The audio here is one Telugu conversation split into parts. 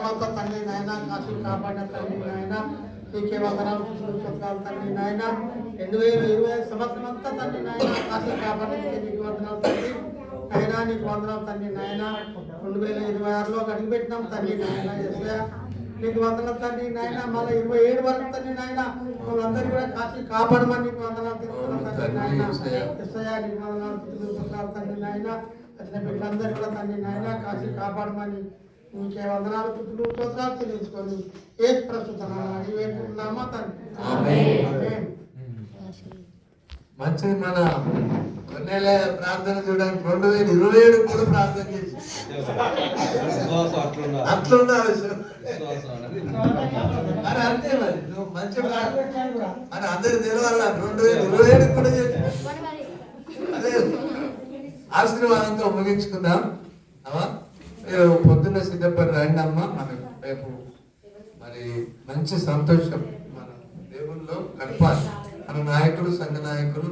తండ్రి నాయన కాశీ కాపాడిన తండ్రి నాయన వందనాలు తండ్రి నాయన. రెండు వేల ఇరవై సంవత్సరం అంతా తండ్రి నాయన నీకు వందనాలు తండ్రి నాయన నీకు వందనాలు తండ్రి నాయన. రెండు వేల ఇరవై ఆరులో అడుగుపెట్టినాం తండ్రి నాయన ఎస్ఐ నీకు వందనాలు తండ్రి నాయన మళ్ళీ ఇరవై ఏడు వరకు తండ్రి నాయన. వాళ్ళందరూ కూడా కాపాడమని నీకు వందనాలు తెలుస్తున్నాం తండ్రి నాయన. ఎస్ఐ నీకు వందనాలు తండ్రి నాయన. వచ్చిన బిడ్డలందరూ కూడా తండ్రి నాయన కాశీ కాపాడమని నీకే వందనాలు తుతులు స్తోత్రాలు తెలుసుకొని ఏ ప్రస్తుతం అడిగి వేడుకుంటున్నామా. తండ్రి. ఆమేన్. మంచిది మన కొన్నేళ్ళ ప్రార్థన చూడడానికి రెండు వేల ఇరవై ఏడు కూడా ప్రార్థన చేసి. అనేది మరి అంతే మరి. నువ్వు మంచి ప్రార్థన. మరి అందరికి తెలవాలి? రెండు వేల ఇరవై ఏడు కూడా చేసి. అదే. ఆశీర్వాదంతో ముగించుకుందాం. మీరు పొద్దున్న సిద్ధపడి రండి అమ్మా మనకు రేపు మరి మంచి సంతోషం మన దేవుల్లో గడపాలి మన నాయకులు సంఘ నాయకులు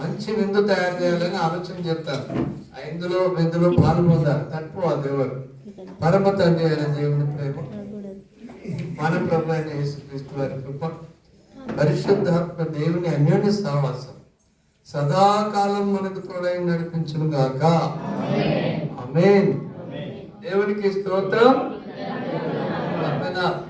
మంచి విందు తయారు చేయాలని ఆలోచన చేస్తారు. ఆ ఇందులో విందులో పాల్గొందారు తట్టుకోవాలి దేవుడు. పరమ తండ్రి అయిన దేవుని ప్రేమ మన ప్రభు అయిన యేసుక్రీస్తు వారి కృప పరిశుద్ధాత్మ దేవుని అన్యోన్య సహవాసం. సదాకాలం మనకు తోడై నడిపించును గాక ఆమేన్. దేవునికి స్తోత్రం.